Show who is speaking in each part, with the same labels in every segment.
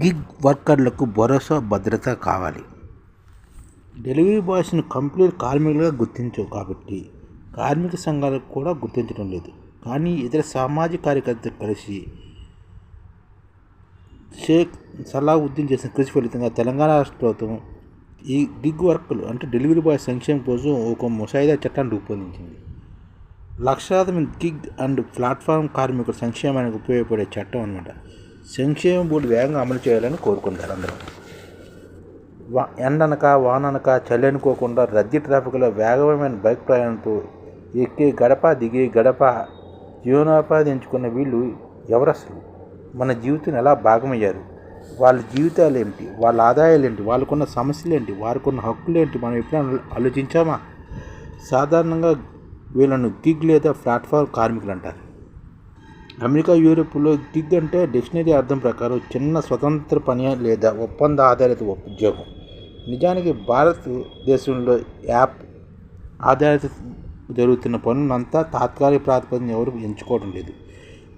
Speaker 1: Gig వర్కర్లకు భరోసా భద్రత కావాలి. డెలివరీ బాయ్స్ను కంప్లీట్ కార్మికులుగా గుర్తించవు కాబట్టి కార్మిక సంఘాలకు కూడా గుర్తించడం లేదు. కానీ ఇతర సామాజిక కార్యకర్తలు కలిసి షేక్ సలాహుద్దీన్ చేసిన కృషి ఫలితంగా తెలంగాణ రాష్ట్ర ప్రభుత్వం ఈ గిగ్ వర్కులు అంటే డెలివరీ బాయ్ సంక్షేమం కోసం ఒక ముసాయిదా చట్టాన్ని రూపొందించింది. లక్షలాది మంది గిగ్ అండ్ ప్లాట్ఫామ్ కార్మికుల సంక్షేమానికి ఉపయోగపడే చట్టం అనమాట సంక్షేమ బోర్డు వేగంగా అమలు చేయాలని కోరుకుంటారు అందరూ. వా ఎండనక వాననక చలి అనుకోకుండా రద్దీ ట్రాఫిక్లో వేగమైన బైక్ ప్రయాణంతో ఎక్కి గడప దిగే గడప జీవనోపాధి ఎంచుకున్న వీళ్ళు ఎవరసలు? మన జీవితం ఎలా భాగమయ్యారు? వాళ్ళ జీవితాలు ఏంటి? వాళ్ళ ఆదాయాలు ఏంటి? వాళ్ళకున్న సమస్యలు ఏంటి? వారికున్న హక్కులు ఏంటి? మనం ఎప్పుడైనా ఆలోచించామా? సాధారణంగా వీళ్ళను గిగ్ లేదా ప్లాట్ఫామ్ కార్మికులు అంటారు. అమెరికా యూరోప్లో గిగ్ అంటే డిక్షనరీ అర్థం ప్రకారం చిన్న స్వతంత్ర పని లేదా ఒప్పంద ఆధారిత ఉద్యోగం. నిజానికి భారతదేశంలో యాప్ ఆధారిత జరుగుతున్న పనులంతా తాత్కాలిక ప్రాతిపదికన ఎవరు ఎంచుకోవడం లేదు.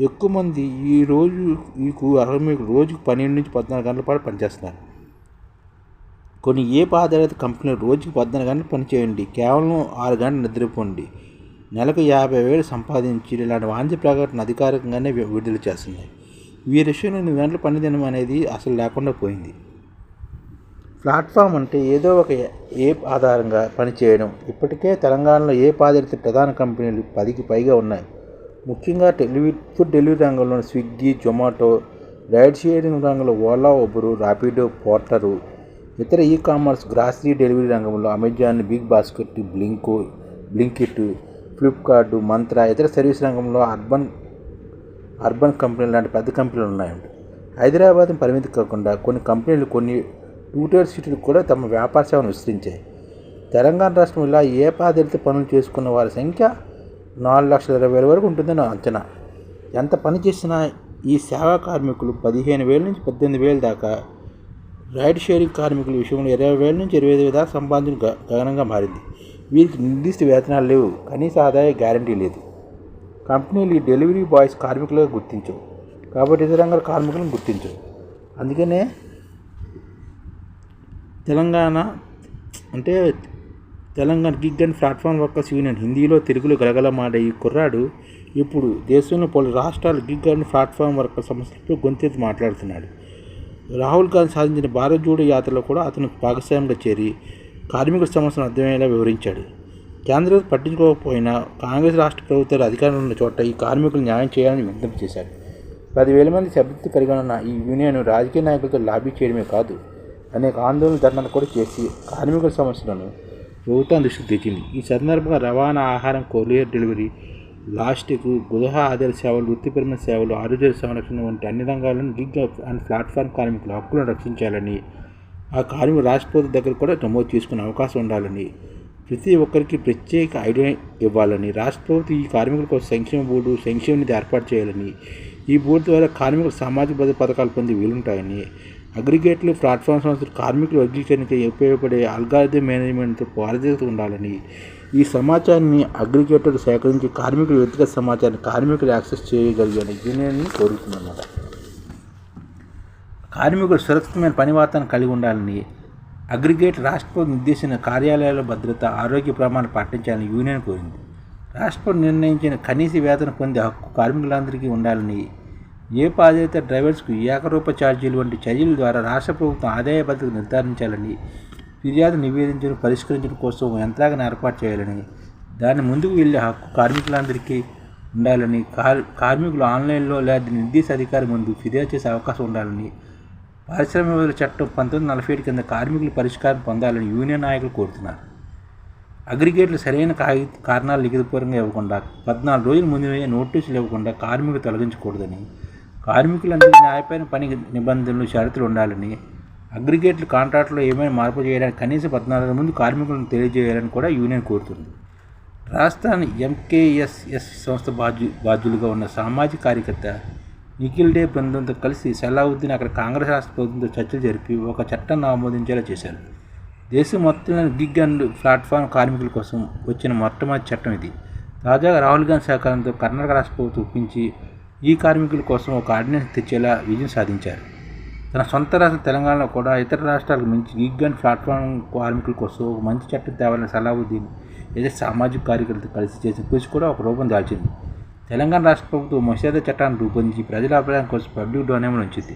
Speaker 1: ఎక్కువ మంది ఈ రోజు ఈ అరవై రోజుకు పన్నెండు నుంచి పద్నాలుగు గంటల పాటు పనిచేస్తున్నారు. కొన్ని ఏ ఆధారిత కంపెనీలు రోజుకి పద్నాలుగు గంటలు పనిచేయండి. కేవలం ఆరు గంటలు నిద్రపోండి. నెలకు యాభై వేలు సంపాదించి ఇలాంటి వాణిజ్య ప్రకటన అధికారికంగానే విడుదల చేస్తున్నాయి. వీరి విషయంలో ఎనిమిది గంటలు పని దినం అనేది అసలు లేకుండా పోయింది. ప్లాట్ఫామ్ అంటే ఏదో ఒక ఏప్ ఆధారంగా పనిచేయడం ఇప్పటికే తెలంగాణలో ఏప్ ఆధారిత ప్రధాన కంపెనీలు పదికి పైగా ఉన్నాయి. ముఖ్యంగా టెలివి ఫుడ్ డెలివరీ రంగంలో స్విగ్గీ జొమాటో రైడ్ షేరింగ్ రంగంలో ఓలా ఉబరు ర్యాపిడో పోర్టరు ఇతర ఈ కామర్స్ గ్రాసరీ డెలివరీ రంగంలో అమెజాన్ బిగ్ బాస్కెట్ బ్లింకో బ్లింకిట్ ఫ్లిప్కార్ట్ మంత్ర ఇతర సర్వీస్ రంగంలో అర్బన్ అర్బన్ కంపెనీలు లాంటి పెద్ద కంపెనీలు ఉన్నాయండి హైదరాబాద్ పరిమితి కాకుండా కొన్ని కంపెనీలు కొన్ని టూటర్ సిటీలు కూడా తమ వ్యాపార సేవను విస్తరించాయి. తెలంగాణ రాష్ట్రం ఇలా ఏ ఆధారిత పనులు చేసుకున్న వారి సంఖ్య నాలుగు లక్షల ఇరవై వేల వరకు ఉంటుందని అంచనా. ఎంత పని చేసినా ఈ సేవా కార్మికులు పదిహేను వేల నుంచి పద్దెనిమిది వేల దాకా రైడ్ షేరింగ్ కార్మికుల విషయంలో ఇరవై వేల నుంచి ఇరవై ఐదు దాకా సంపాదించిన గగనంగా మారింది. వీరికి నిర్దిష్ట వేతనాలు లేవు. కనీస ఆదాయ గ్యారంటీ లేదు. కంపెనీలు ఈ డెలివరీ బాయ్స్ కార్మికులుగా గుర్తించవు. కాబట్టి ఇతర రంగాల కార్మికులను గుర్తించవు అందుకనే తెలంగాణ అంటే Telangana gig and platform workers union హిందీలో తెలుగులో గలగలమాడే ఈ కుర్రాడు ఇప్పుడు దేశంలో పలు రాష్ట్రాలు గిగ్ అండ్ ప్లాట్ఫామ్ వర్కర్ సమస్యలపై గొంతెత్తి మాట్లాడుతున్నాడు. రాహుల్ గాంధీ సాధించిన భారత్ జోడో యాత్రలో కూడా అతను భాగస్వామిగా చేరి కార్మికుల సమస్యను అర్థమయ్యేలా వివరించాడు. కేంద్రం పట్టించుకోకపోయినా కాంగ్రెస్ రాష్ట్ర ప్రభుత్వాలు అధికారంలో ఉన్న చోట ఈ కార్మికులు న్యాయం చేయాలని విజ్ఞప్తి చేశారు. పదివేల మంది సభ్యత్వం కలిగి ఉన్న ఈ యూనియన్ రాజకీయ నాయకులతో లాబీ చేయడమే కాదు అనేక ఆందోళన ధర్నాలు కూడా చేసి కార్మికుల సమస్యలను ప్రభుత్వం దృష్టికి తెచ్చింది. ఈ సందర్భంగా రవాణా ఆహారం కొరియర్ డెలివరీ లాస్టిక్ గృహ ఆధార సేవలు వృత్తిపరమైన సేవలు ఆరోగ్య సంరక్షణ వంటి అన్ని రంగాలను గిగ్ అండ్ ప్లాట్ఫామ్ కార్మికుల హక్కులను రక్షించాలని ఆ కార్మికులు రాష్ట్రపతి దగ్గర కూడా నమోదు చేసుకునే అవకాశం ఉండాలని ప్రతి ఒక్కరికి ప్రత్యేక ఐడియా ఇవ్వాలని రాష్ట్రపతి ఈ కార్మికుల కోసం సంక్షేమ బోర్డు సంక్షేమ నిధి ఏర్పాటు చేయాలని ఈ బోర్డు ద్వారా కార్మికులు సామాజిక భద్రత పథకాలు పొంది వీలుంటాయని అగ్రిగేట్లు ప్లాట్ఫామ్ సంస్థలు కార్మికులు వర్గీకరణకి ఉపయోగపడే అల్గారిథం మేనేజ్మెంట్తో పారదర్శకత ఉండాలని ఈ సమాచారాన్ని అగ్రిగేటర్లు సేకరించి కార్మికుల వ్యక్తిగత సమాచారాన్ని కార్మికులు యాక్సెస్ చేయగలిగిన యూనియన్ని కోరుతుందన్నమాట కార్మికులు సురక్షితమైన పని వాతావరణం కలిగి ఉండాలని అగ్రిగేట్ రాష్ట్రపతి నిర్దేశించిన కార్యాలయాల భద్రత ఆరోగ్య ప్రమాణాలు పాటించాలని యూనియన్ కోరింది. రాష్ట్రపతి నిర్ణయించిన కనీస వేతన పొందే హక్కు కార్మికులందరికీ ఉండాలని ఏ బాధ్యత డ్రైవర్స్కు ఏకరూప ఛార్జీలు వంటి చర్యల ద్వారా రాష్ట్ర ప్రభుత్వం ఆదాయ భద్రత నిర్ధారించాలని ఫిర్యాదు నివేదించడం పరిష్కరించడం కోసం యంత్రాంగాన్ని ఏర్పాటు చేయాలని దాని ముందుకు వెళ్ళే హక్కు కార్మికులందరికీ ఉండాలని కార్మికులు ఆన్లైన్లో లేదా నిర్దేశ అధికారి ముందు ఫిర్యాదు చేసే అవకాశం ఉండాలని పారిశ్రామిక చట్టం పంతొమ్మిది నలభై ఏడు కింద కార్మికులు పరిష్కారం పొందాలని యూనియన్ నాయకులు కోరుతున్నారు. అగ్రిగేట్లు సరైన కారణాలు లిఖితపూర్వకంగా ఇవ్వకుండా పద్నాలుగు రోజుల ముందు నోటీసులు ఇవ్వకుండా కార్మికులు తొలగించకూడదని కార్మికులందరికీ న్యాయపైన పని నిబంధనలు షరతులు ఉండాలని అగ్రిగేట్లు కాంట్రాక్ట్లో ఏమైనా మార్పు చేయడానికి కనీసం పద్నాలుగు ముందు కార్మికులను తెలియజేయాలని కూడా యూనియన్ కోరుతుంది. రాజస్థాన్ ఎంకేఎస్ఎస్ సంస్థ బాధ్యు బాధ్యులుగా ఉన్న సామాజిక కార్యకర్త నిఖిల్ డే బృందంతో కలిసి సలావుద్దీన్ అక్కడ కాంగ్రెస్ రాష్ట్ర ప్రభుత్వంతో చర్చలు జరిపి ఒక చట్టాన్ని ఆమోదించేలా చేశారు. దేశం మొత్తంలోని గిగ్ అండ్ ప్లాట్ఫామ్ కార్మికుల కోసం వచ్చిన మొట్టమొదటి చట్టం ఇది. తాజాగా రాహుల్ గాంధీ సహకారంతో కర్ణాటక రాష్ట్ర ప్రభుత్వం ఒప్పించి ఈ కార్మికుల కోసం ఒక ఆర్డినెన్స్ తెచ్చేలా విజయం సాధించారు. తన సొంత రాష్ట్రం తెలంగాణలో కూడా ఇతర రాష్ట్రాలకు మించి గిగ్ అండ్ ప్లాట్ఫామ్ కార్మికుల కోసం ఒక మంచి చట్టం తేవాలని సలావుద్దీన్ ఏదైతే సామాజిక కార్యకర్తలు కలిసి చేసిన కృషి కూడా ఒక రూపం దాల్చింది. తెలంగాణ రాష్ట్ర ప్రభుత్వం మసీదా చట్టాన్ని రూపొందించి ప్రజల అభిప్రాయం కోసం పబ్లిక్ డొనేమని ఉంచింది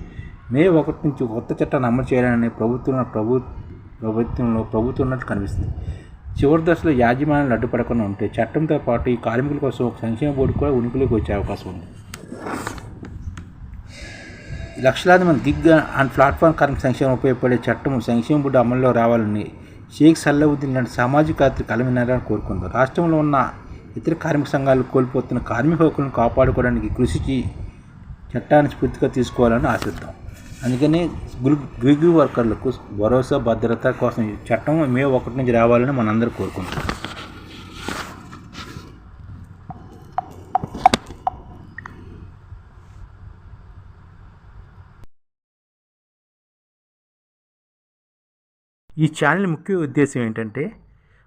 Speaker 1: మే ఒకటి నుంచి కొత్త చట్టాన్ని అమలు చేయాలని ప్రభుత్వం ప్రభు ప్రభుత్వంలో ప్రభుత్వం ఉన్నట్టు కనిపిస్తుంది. చివరి దశలో యాజమాన్యాలు అడ్డుపడకుండా ఉంటే చట్టంతో పాటు ఈ కార్మికుల కోసం ఒక సంక్షేమ బోర్డు కూడా ఉనికిలోకి వచ్చే అవకాశం ఉంది. లక్షలాది మంది గిగ్ అండ్ ప్లాట్ఫామ్ కార్మిక సంక్షేమం ఉపయోగపడే చట్టం సంక్షేమ బోర్డు అమల్లో రావాలని షేక్ సల్లవుద్దీన్ లాంటి సామాజిక కార్మిక కలమినారని కోరుకుంది. రాష్ట్రంలో ఉన్న ఇతర కార్మిక సంఘాలు కోల్పోతున్న కార్మిక హక్కులను కాపాడుకోవడానికి కృషి చట్టాన్ని స్ఫూర్తిగా తీసుకోవాలని ఆశిద్దాం. అందుకనే గ్రిగ్ వర్కర్లకు భరోసా భద్రత కోసం చట్టం మే ఒకటి నుంచి రావాలని మనందరూ కోరుకుంటున్నాం. ఈ ఛానల్ ముఖ్య ఉద్దేశం ఏంటంటే